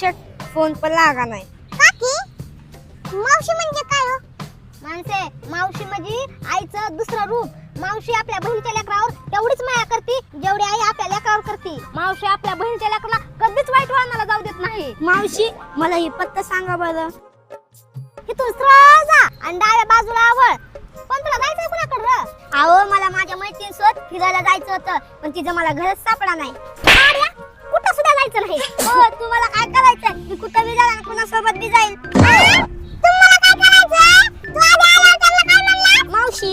Shut phone पण लागा नाही. काकी मावशी म्हणजे काय हो? माणसे मावशी म्हणजे आईचं दुसरं रूप. मावशी आपल्या बहिणीच्या लेकरावर तेवढीच माया करते जेवढी आई आपल्या लेकरावर करते. मावशी आपल्या बहिणीच्या लेकराला कधीच वाईट वळणाला जाऊ देत नाही. मावशी मला ही पत्ता सांगा बरं. इथून सरळ जा आणि डाव्या बाजूला आवळ. पण तुला जायचंय कुणाकडे? अहो मला माझ्या मैत्रीण सोबत फिरायला जायचं होतं पण तिचं मला घरच सापडा नाही. जाईल तुम्हाला काय करायचं मावशी.